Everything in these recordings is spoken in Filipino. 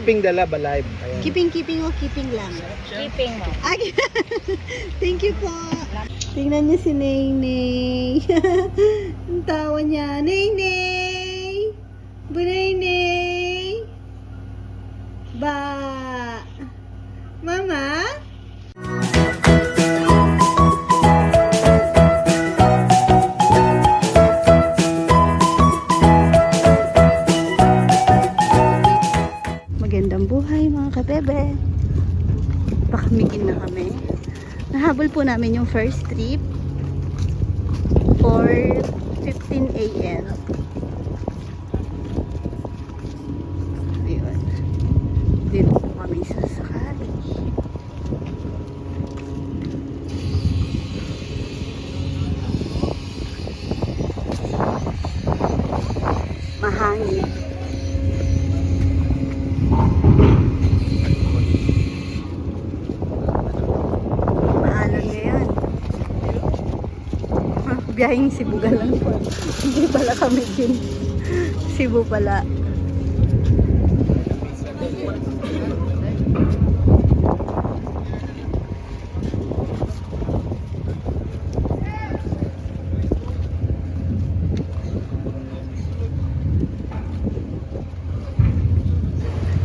Keeping the love alive. Ayan. Keeping, keeping o keeping lang? Keeping mo. Ay, thank you po. Tingnan niyo si Naynay. Ang tawa niya. Naynay! Bunaynay! Pakamigin na kami. Nahabol po namin yung first trip for 15 a.m. Ayun. Dito po kami sa sakali. Mahangin. Maalon ngayon. Biyahing Cebu lang po. Hindi pala kami din. Cebu pala.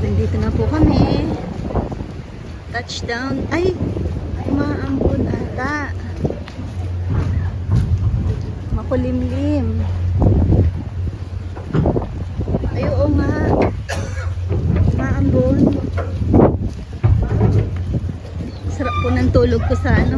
Nandito na po kami. Touchdown. Ay! Maambon ata. Makulimlim. Ay, oo nga. Maambon. Sarap po ng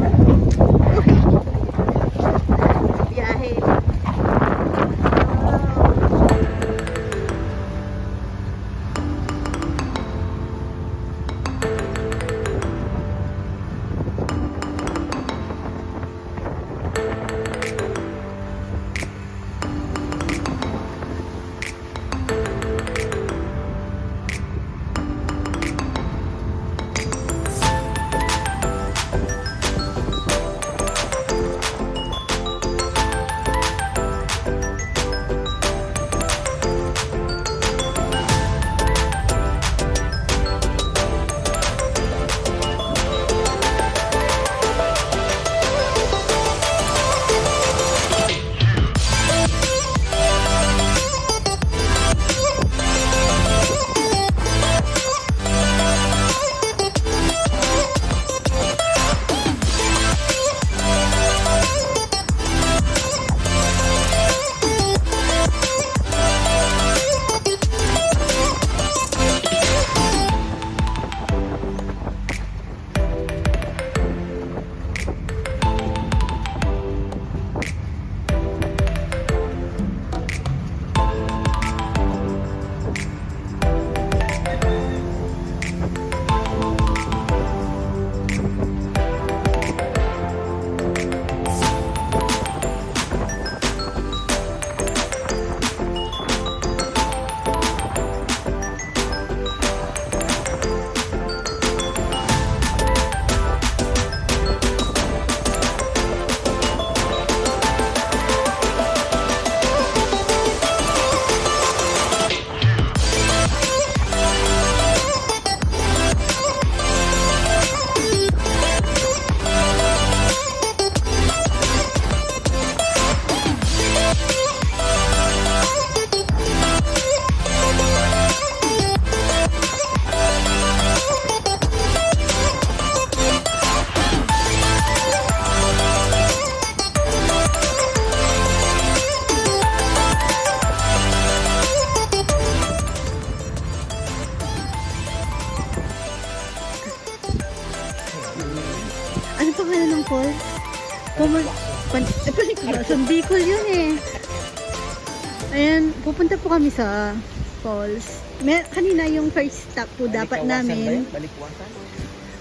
Ayan, pupunta po kami sa falls. Mer kanina yung first stop po dapat namin. Balikwasan?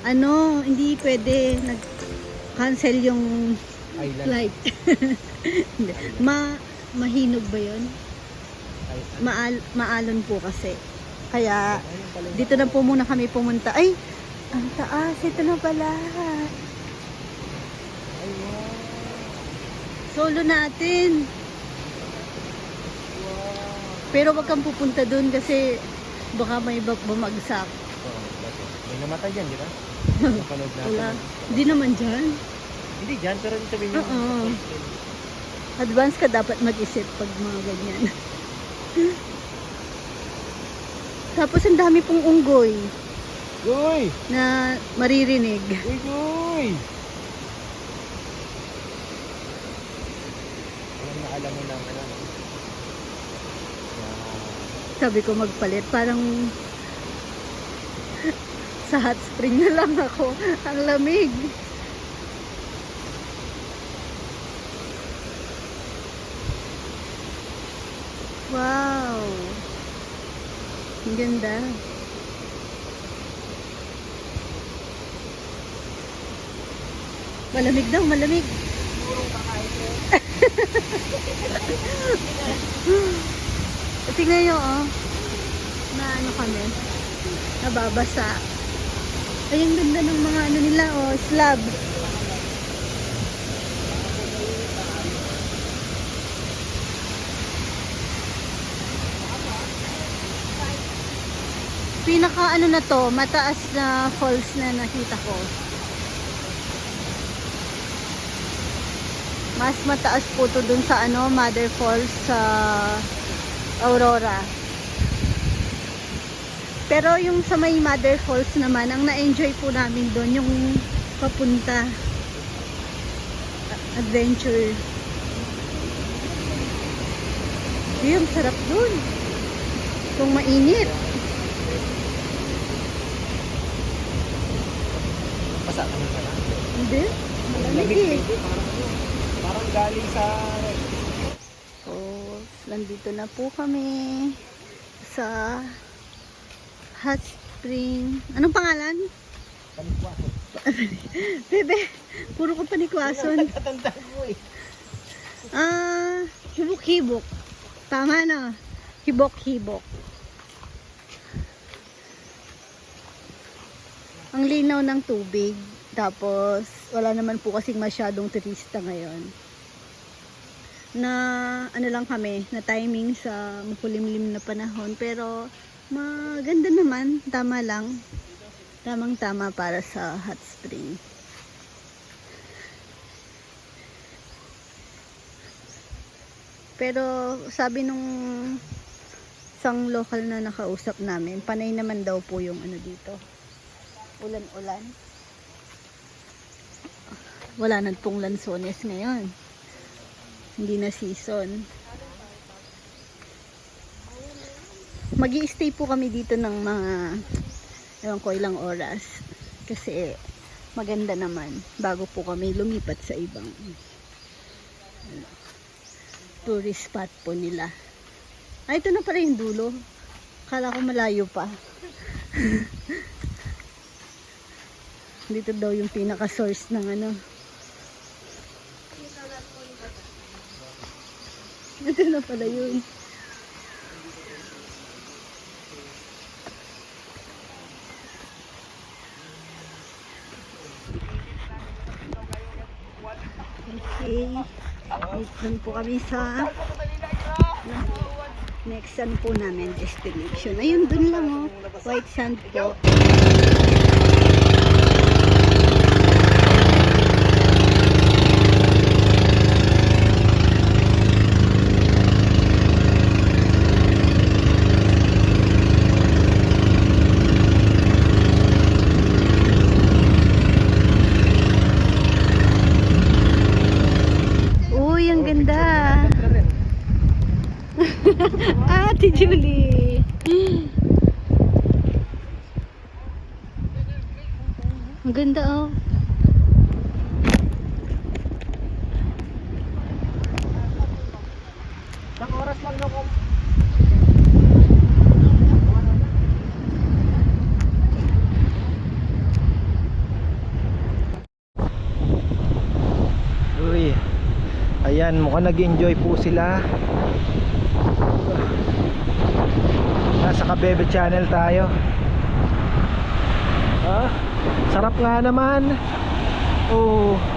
Ano, hindi pwede nag-cancel yung Island. flight. Ma mahinog ba yun? Maal maalon po kasi. Kaya dito na po muna kami pumunta. Ay, ang taas. Ito na pala. Solo natin. Pero wag kang pupunta doon kasi Baka may bumagsak. Bakit? May namatay dyan, di ba? Napanood natin. Wala. Hindi naman dyan. Hindi dyan, pero dito sabihin nyo. Oo. Advance ka dapat mag-isip pag mga ganyan. Tapos ang dami pong unggoy Uy! na maririnig. Uy, uy! Alam na alam mo lang, ano, no? Na, Sabi ko magpalit. Parang sa hot spring na lang ako. Ang lamig. Wow. Ang ganda. Malamig daw, malamig. Tingnan nyo, oh. Na ano kami. Nababasa. Ay, ang ganda ng mga ano nila, oh. Slab. Pinaka ano na to, mataas na falls na nakita ko. Mas mataas po to dun sa ano, Mother Falls sa Aurora. Pero yung sa may Mother Falls naman, ang na-enjoy po namin doon yung papunta. Adventure. Yung sarap doon. Kung mainit. basa ka na. Hindi. Malamig eh. ano, Parang galing sa... Nandito na po kami sa hot spring. Anong pangalan? Panikwaso. Bebe, puro ko panikwason. Katandaan mo eh. Ah, hibok-hibok. Tama na. Hibok-hibok. Ang linaw ng tubig. Tapos, wala naman po kasing masyadong turista ngayon. Na, ano lang kami, na timing sa makulimlim na panahon. Pero, maganda naman. Tama lang. Tamang-tama para sa hot spring. Pero sabi nung isang local na nakausap namin, panay naman daw po yung ano dito. Ulan-ulan. Wala na pong lansones ngayon. Hindi na season. mag stay po kami dito ng mga ewan ko ilang oras. Kasi maganda naman bago po kami lumipat sa ibang tourist spot po nila. Ay, ito na pala yung dulo. Kala ko malayo pa. Dito daw yung pinaka-source ng ano. Ito na pala yun. Okay. Dun po kami sa next saan po namin destination. Ayun dun lang oh. White sand po. Uy, ang ganda. Ate Julie. Ang ganda oh. Isang oras lang na kung... Uy, ayan, mukhang nag-enjoy po sila. Nasa Kabebe Channel tayo. Ah, sarap nga naman. Oh.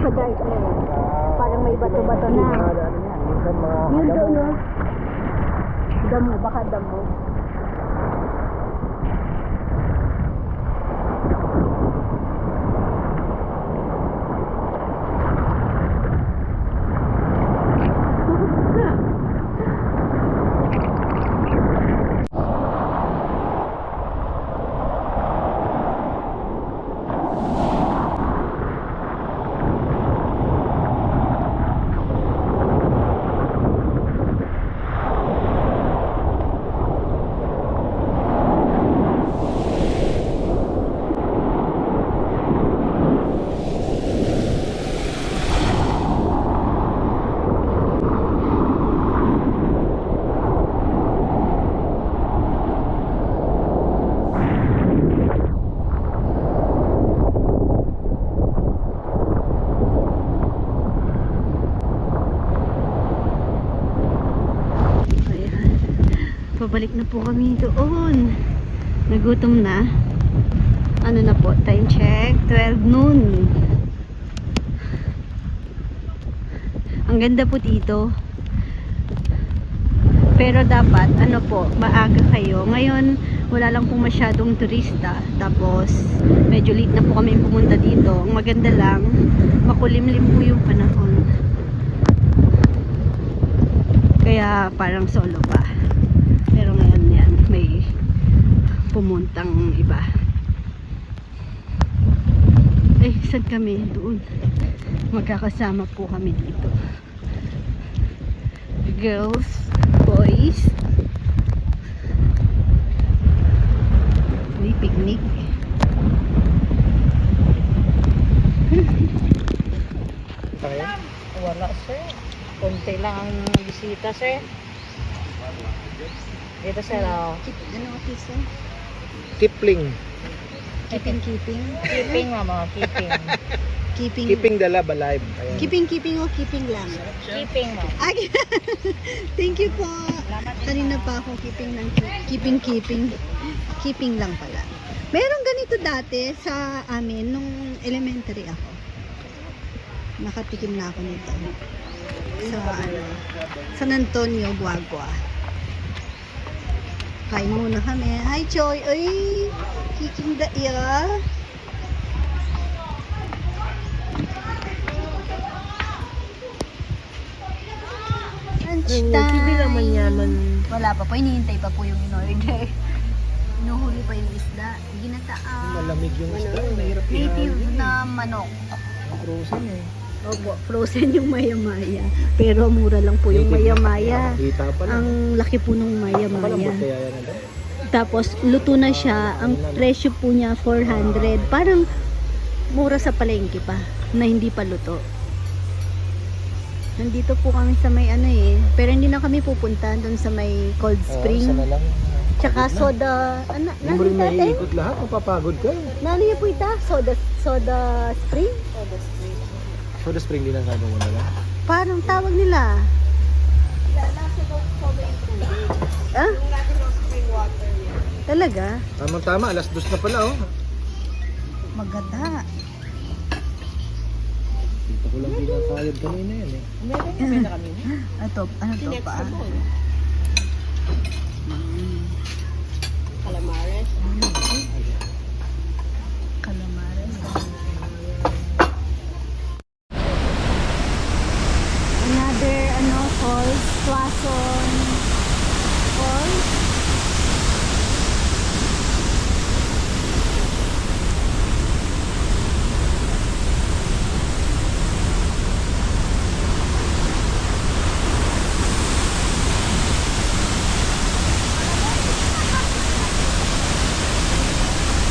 Na eh. Parang may bato-bato na. Yun mo, no? Damo, baka damo. Ayan. Pabalik na po kami doon. Nagutom na. Ano na po? Time check. 12 noon. Ang ganda po dito. Pero dapat, ano po, maaga kayo. Ngayon, wala lang po masyadong turista. Tapos, medyo late na po kami pumunta dito. Ang maganda lang, makulimlim po yung panahon. Kaya parang solo pa. Pero ngayon yan, may pumuntang iba. Eh, saan kami? Doon. Magkakasama po kami dito. Girls, boys. May picnic. Wala sir. Konti lang ang bisita sir. Dito sir oh. Ano, kisa? Kipling. Keeping, keeping. Keeping nga mga keeping. Keeping. Keeping the love alive. Ayan. Keeping, keeping o keeping lang? keeping mo. Ay, thank you po. Kanina pa ako keeping ng keeping, keeping. Keeping lang pala. Meron ganito dati sa amin nung elementary ako. Nakatikim na ako nito. Sa ano, San Antonio, Guagua. Kain muna kami. Hi, Choy. Ay, kiking da iya. Lunch time. Hindi naman yaman. Wala pa po, hinihintay pa po yung in-order. Inuhuli pa yung isda. Ginataang Malamig yung isda. Mahirap native na manok. Frozen eh. Opo, frozen yung maya-maya. Pero mura lang po yung maya-maya. Kita pa lang. Ang laki po nung Malambot maya-maya. ano? Tapos, luto na siya. Ang presyo po niya, 400. Parang mura sa palengke pa na hindi pa luto. Nandito po kami sa may ano eh. Pero hindi na kami pupunta doon sa may cold spring. Oo, isa na lang. Tsaka soda. Ano, Hindi mo rin naiikot lahat, mapapagod ka. Nano niya po ita? Soda, soda spring? So the spring din ang sabi mo na lang. Parang tawag nila. Ah? Talaga? Tamang tama, alas dos na pala oh. Maganda. Dito ko lang pinakayod kanina yan eh. Meron kami na kami. Ito, ano to pa? Calamares. Calamares. Another, ano, falls, Tuason Falls.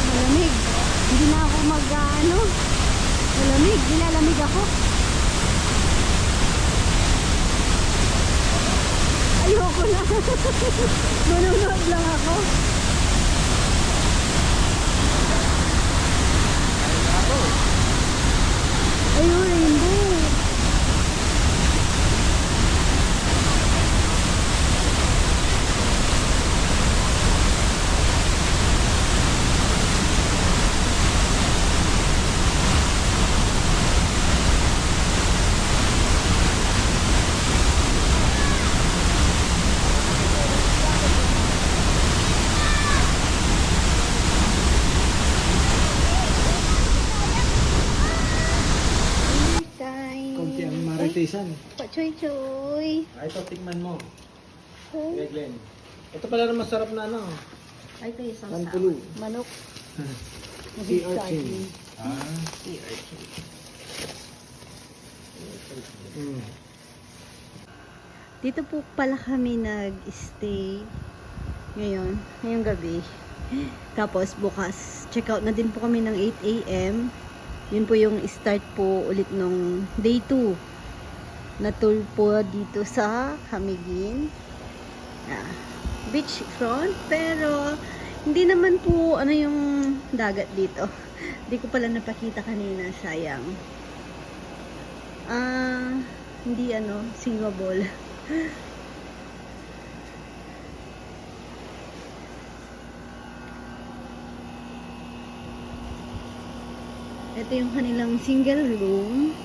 Malamig. Hindi na ako mag, ano, malamig. Nilalamig ako. Ayoko na. Manunod lang ako. Ayun, rainbow. Time. Konti ang Pachoy-choy. Ay, ito, tikman mo. Ay, Kaya Glenn. Ito pala na masarap na ano. Ay, ito isang Pantulo. Manok. Sea urchin. Ah. Mm. Dito po pala kami nag-stay ngayon, ngayong gabi. Tapos bukas, check out na din po kami ng 8 a.m. Yun po yung start po ulit nung day 2 na tour po dito sa Hamigin. Ah, beach front, pero hindi naman po ano yung dagat dito. Hindi ko pala napakita kanina, sayang. Ah, hindi ano, singable. Ito yung kanilang single room.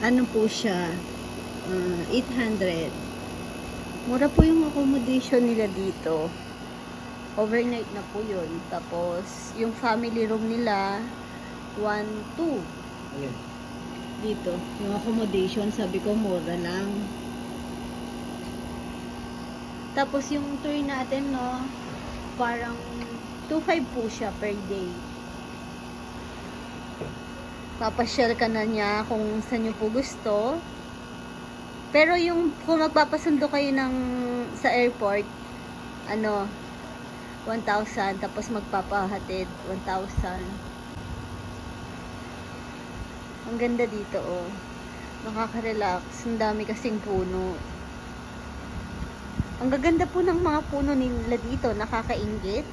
Ano po siya? Ah, 800. Mura po yung accommodation nila dito. Overnight na po yun. Tapos, yung family room nila, 1, 2 Ayan. dito. Yung accommodation, sabi ko, mura lang. Tapos yung tour natin, no, parang 2.5 po siya per day. Papasyal ka na niya kung saan nyo po gusto. Pero yung kung magpapasundo kayo ng sa airport, ano, 1,000 tapos magpapahatid 1,000. Ang ganda dito, oh. Nakaka-relax. Ang dami kasing puno. Ang gaganda po ng mga puno nila dito. Nakakaingit.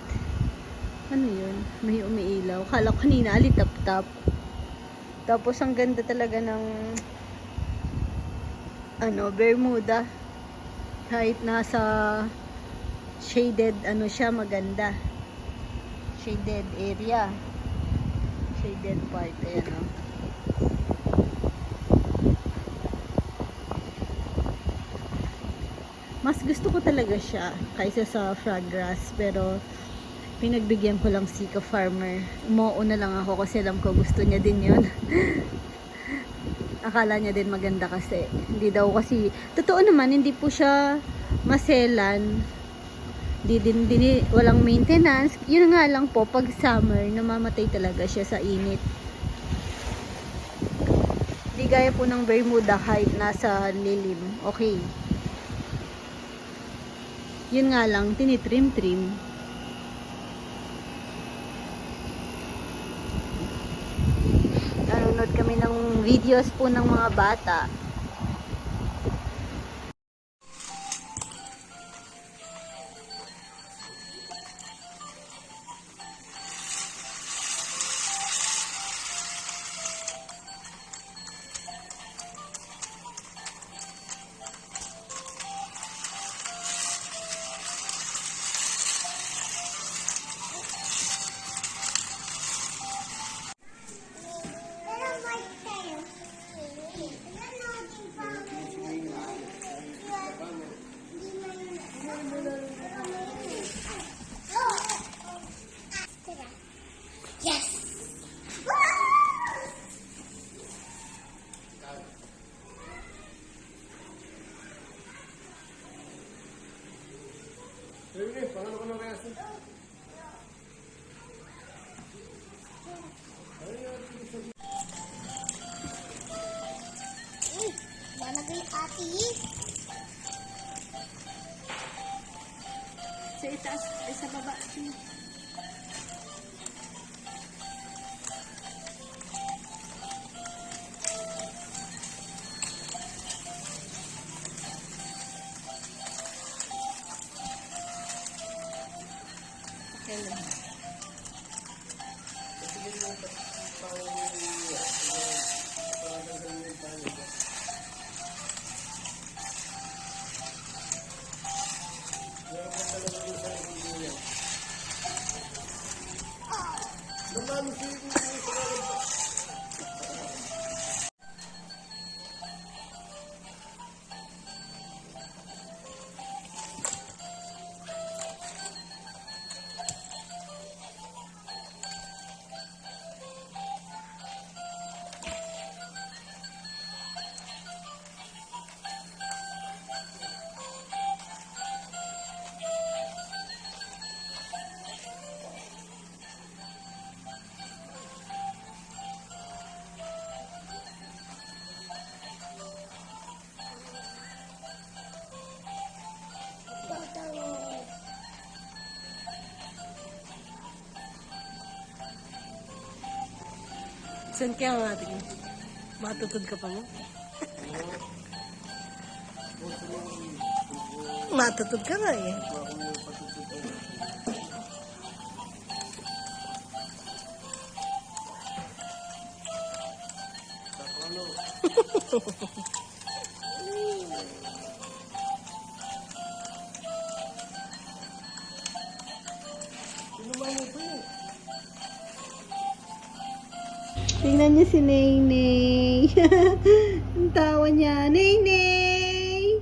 Ano yun? May umiilaw. Kala ko kanina alitap-tap. Tapos ang ganda talaga ng ano, Bermuda. Kahit nasa shaded ano siya, maganda. Shaded area. Shaded part. Ayan, oh. mas gusto ko talaga siya kaysa sa frog grass pero pinagbigyan ko lang si ka farmer. Umuo na lang ako kasi alam ko gusto niya din yun. Akala niya din maganda kasi. Hindi daw kasi totoo naman hindi po siya maselan. Di din, din walang maintenance. Yun nga lang po pag summer namamatay talaga siya sa init. Di gaya po ng Bermuda kahit nasa lilim. Okay. Yun nga lang, tinitrim-trim. Nanonood kami ng videos po ng mga bata. Saan kaya ang ating matutod ka pa mo? matutod ka nga eh. Tingnan niyo si Naynay. Ang tawa niya. Naynay!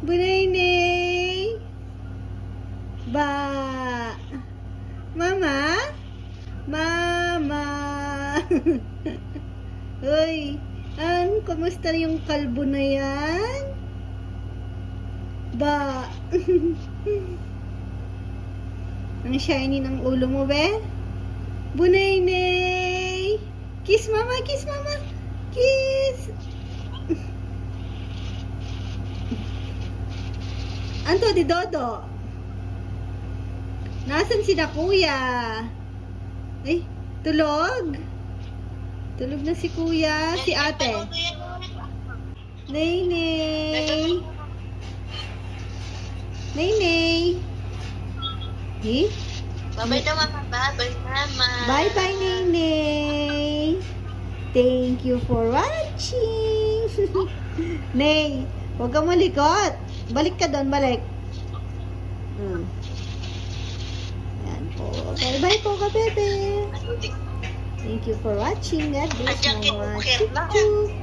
Bunaynay! Ba! Mama? Mama! Uy! An, kumusta yung kalbo na yan? Ba! Ang shiny ng ulo mo, be? Bunaynay! Kiss mama, kiss mama. Kiss. Anto di Dodo? Nasaan si na kuya? Ay, tulog? Tulog na si kuya, si ate. Naynay. Naynay. Eh? Babay na mama. Babay mama. Bye-bye, Nene. Thank you for watching. Nay, huwag ka malikot. Balik ka doon, balik. Hmm. Yan po. Bye-bye po ka, bebe. Thank you for watching. God bless, na. Chuk-chuk.